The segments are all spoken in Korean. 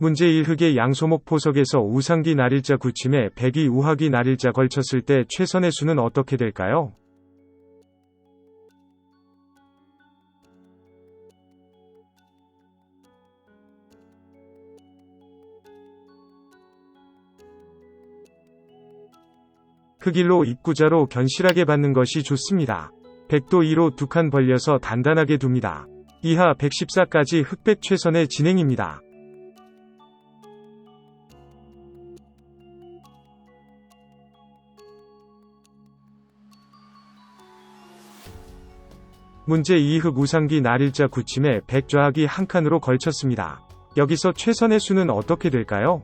문제 1흑의 양소목 포석에서 우상기 날일자 굳힘에 백이 우하기 날일자 걸쳤을 때 최선의 수는 어떻게 될까요? 흑일로 입구자로 견실하게 받는 것이 좋습니다. 백도 2로 두 칸 벌려서 단단하게 둡니다. 이하 114까지 흑백 최선의 진행입니다. 문제 2흑 우상기 날일자 굳힘에 백좌학이 한 칸으로 걸쳤습니다. 여기서 최선의 수는 어떻게 될까요?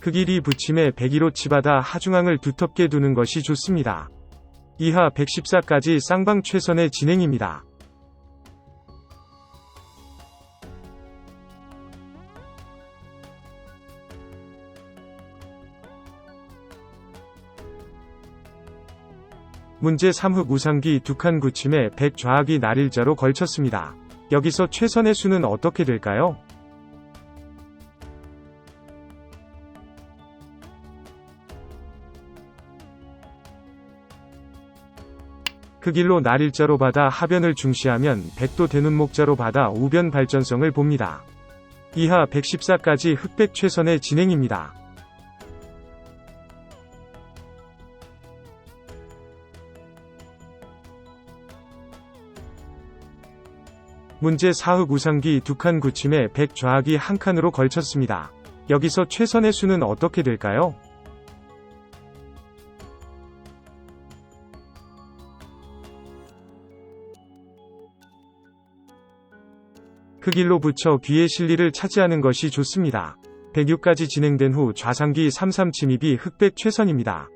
흑일이 붙임에 백이로 치받아 하중앙을 두텁게 두는 것이 좋습니다. 이하 114까지 쌍방 최선의 진행입니다. 문제 3흑 우상기 두 칸 굳힘에 백 좌악이 날일자로 걸쳤습니다. 여기서 최선의 수는 어떻게 될까요? 흑일로 날일자로 받아 하변을 중시하면 백도 대눈목자로 받아 우변 발전성을 봅니다. 이하 114까지 흑백 최선의 진행입니다. 문제 4흑 우상기 두 칸 굳힘에 백 좌악이 한 칸으로 걸쳤습니다. 여기서 최선의 수는 어떻게 될까요? 흑일로 붙여 귀의 실리를 차지하는 것이 좋습니다. 106까지 진행된 후 좌상기 33 침입이 흑백 최선입니다.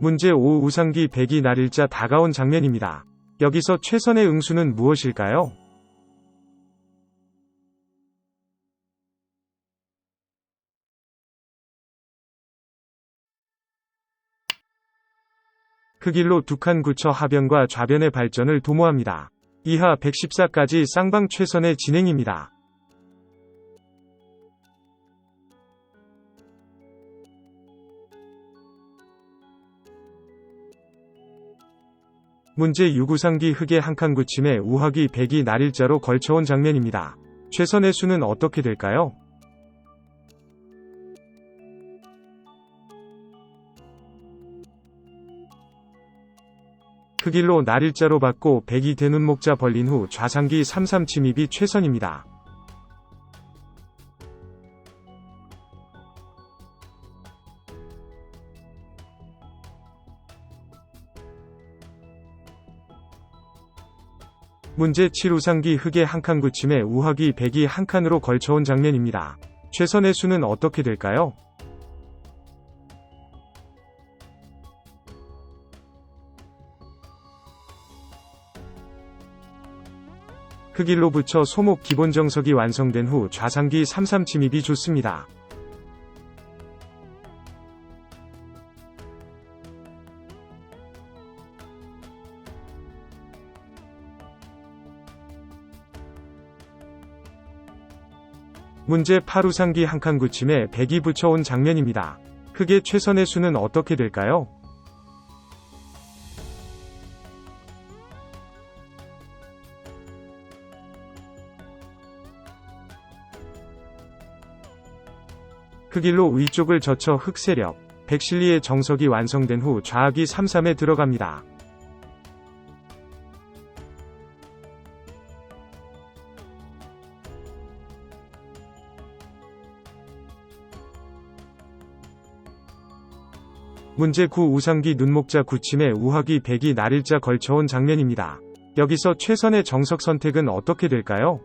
문제 5 우상기 백이 날일자 다가온 장면입니다. 여기서 최선의 응수는 무엇일까요? 흑일로 두 칸 굳혀 하변과 좌변의 발전을 도모합니다. 이하 114까지 쌍방 최선의 진행입니다. 문제 6우상기 흑의 한 칸 굳힘에 우하기 백이 날일자로 걸쳐온 장면입니다. 최선의 수는 어떻게 될까요? 흑일로 날일자로 받고 백이 되는 목자 벌린 후 좌상기 33 침입이 최선입니다. 문제 7 우상기 흑의 한 칸 굳힘에 우하기 백이 한 칸으로 걸쳐온 장면입니다. 최선의 수는 어떻게 될까요? 흑일로 붙여 소목 기본 정석이 완성된 후 좌상기 33 침입이 좋습니다. 문제 8우상기 한칸 굳힘에 백이 붙여온 장면입니다. 흑의 최선의 수는 어떻게 될까요? 흑일로 위쪽을 젖혀 흑세력, 백실리의 정석이 완성된 후 좌악이 33에 들어갑니다. 문제 9 우상기 눈목자 구침에 우하기 백이 날일자 걸쳐온 장면입니다. 여기서 최선의 정석 선택은 어떻게 될까요?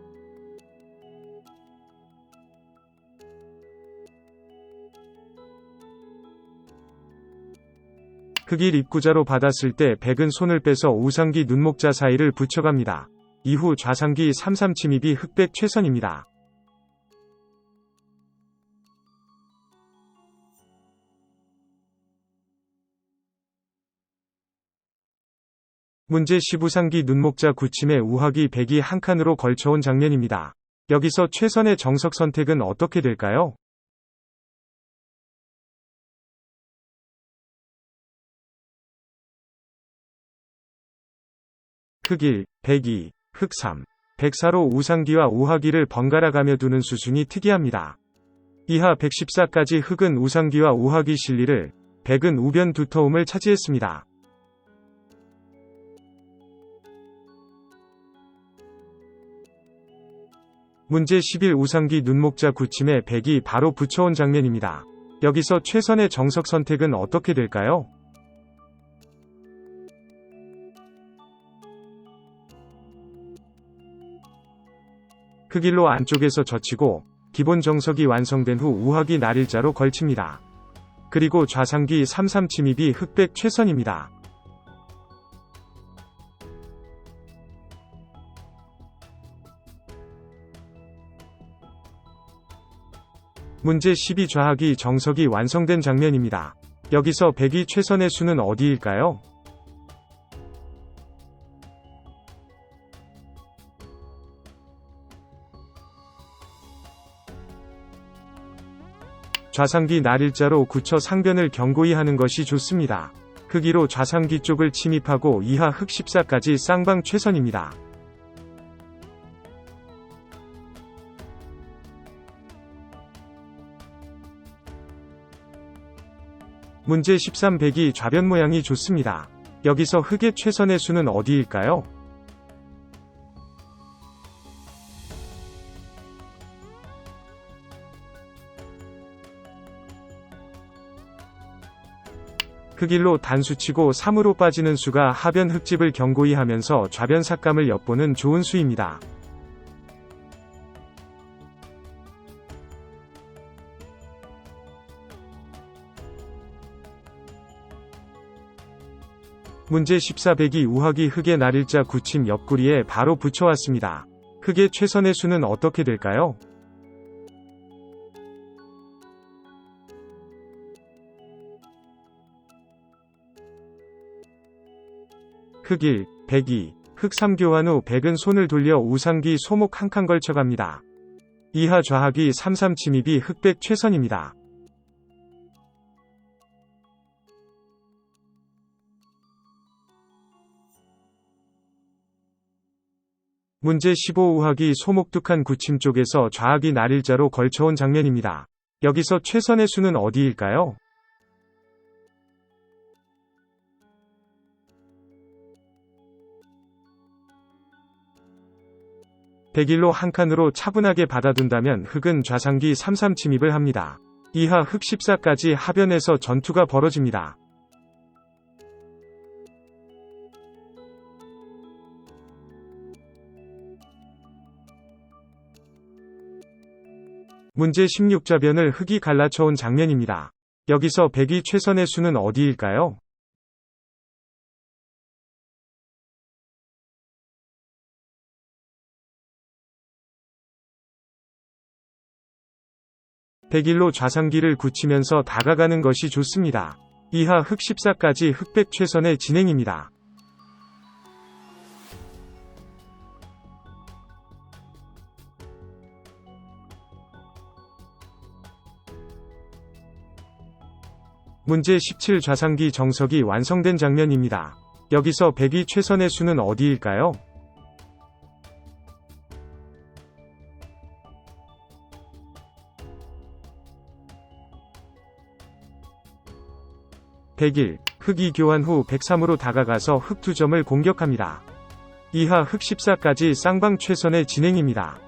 흑일 입구자로 받았을 때 백은 손을 빼서 우상기 눈목자 사이를 붙여갑니다. 이후 좌상기 33 침입이 흑백 최선입니다. 문제 15상기 눈목자 구침에 우학이 백이 한 칸으로 걸쳐온 장면입니다. 여기서 최선의 정석 선택은 어떻게 될까요? 흑일, 백이, 흑삼, 백사로 우상기와 우하기를 번갈아 가며 두는 수순이 특이합니다. 이하 114까지 흑은 우상기와 우하기 실리를, 백은 우변 두터움을 차지했습니다. 문제 11 우상기 눈목자 구침에 백이 바로 붙여온 장면입니다. 여기서 최선의 정석 선택은 어떻게 될까요? 흑일로 안쪽에서 젖히고 기본 정석이 완성된 후 우학이 날일자로 걸칩니다. 그리고 좌상기 33 침입이 흑백 최선입니다. 문제 12 좌학이 정석이 완성된 장면입니다. 여기서 백이 최선의 수는 어디일까요? 좌상기 날일자로 굳혀 상변을 경고히 하는 것이 좋습니다. 흑이로 좌상기 쪽을 침입하고 이하 흑 14까지 쌍방 최선입니다. 문제 13 백이 좌변 모양이 좋습니다. 여기서 흑의 최선의 수는 어디일까요? 흑일로 단수치고 3으로 빠지는 수가 하변 흑집을 경고히 하면서 좌변 삭감을 엿보는 좋은 수입니다. 문제 14백이 우학이 흑의 날일자 구침 옆구리에 바로 붙여왔습니다. 흑의 최선의 수는 어떻게 될까요? 흑일, 백이, 흑삼 교환 후 백은 손을 돌려 우상기 소목 한 칸 걸쳐갑니다. 이하 좌학이 33 침입이 흑백 최선입니다. 문제 15 우학이 소목둑한 구침 쪽에서 좌학이 날일자로 걸쳐온 장면입니다. 여기서 최선의 수는 어디일까요? 백일로 한 칸으로 차분하게 받아둔다면 흑은 좌상기 33 침입을 합니다. 이하 흑 14까지 하변에서 전투가 벌어집니다. 문제 16자변을 흑이 갈라쳐온 장면입니다. 여기서 백이 최선의 수는 어디일까요? 백일로 좌상기를 굳히면서 다가가는 것이 좋습니다. 이하 흑 14까지 흑백 최선의 진행입니다. 문제 17 좌상기 정석이 완성된 장면입니다. 여기서 백이 최선의 수는 어디일까요? 백일, 흑이 교환 후 103으로 다가가서 흑 두 점을 공격합니다. 이하 흑 14까지 쌍방 최선의 진행입니다.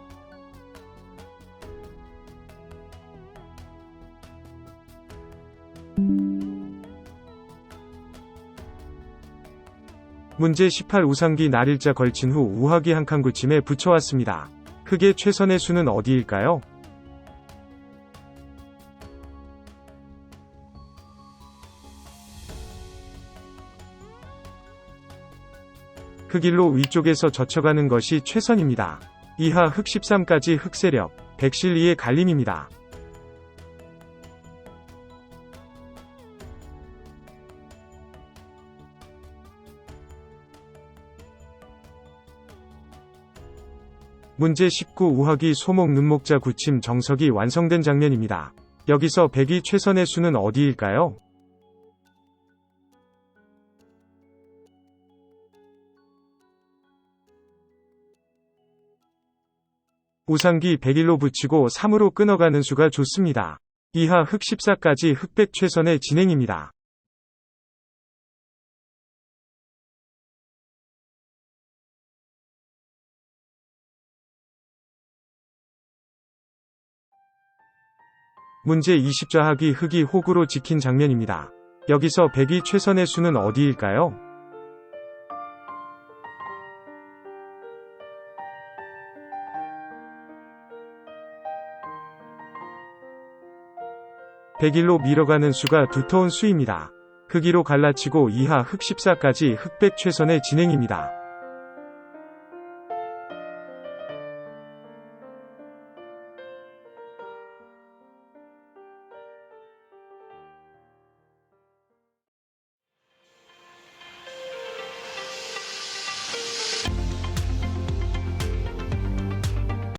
문제 18 우상기 날일자 걸친 후 우하기 한칸 구침에 붙여왔습니다. 흑의 최선의 수는 어디일까요? 흑1로 위쪽에서 젖혀가는 것이 최선입니다. 이하 흑 13까지 흑 세력, 백실리의 갈림입니다. 문제 19 우하기 소목 눈목자 구침 정석이 완성된 장면입니다. 여기서 백이 최선의 수는 어디일까요? 우상기 101로 붙이고 3으로 끊어가는 수가 좋습니다. 이하 흑 14까지 흑백 최선의 진행입니다. 문제 20좌하기 흑이 호구로 지킨 장면입니다. 여기서 백이 최선의 수는 어디일까요? 백일로 밀어가는 수가 두터운 수입니다. 흑이로 갈라치고 이하 흑 14까지 흑백 최선의 진행입니다.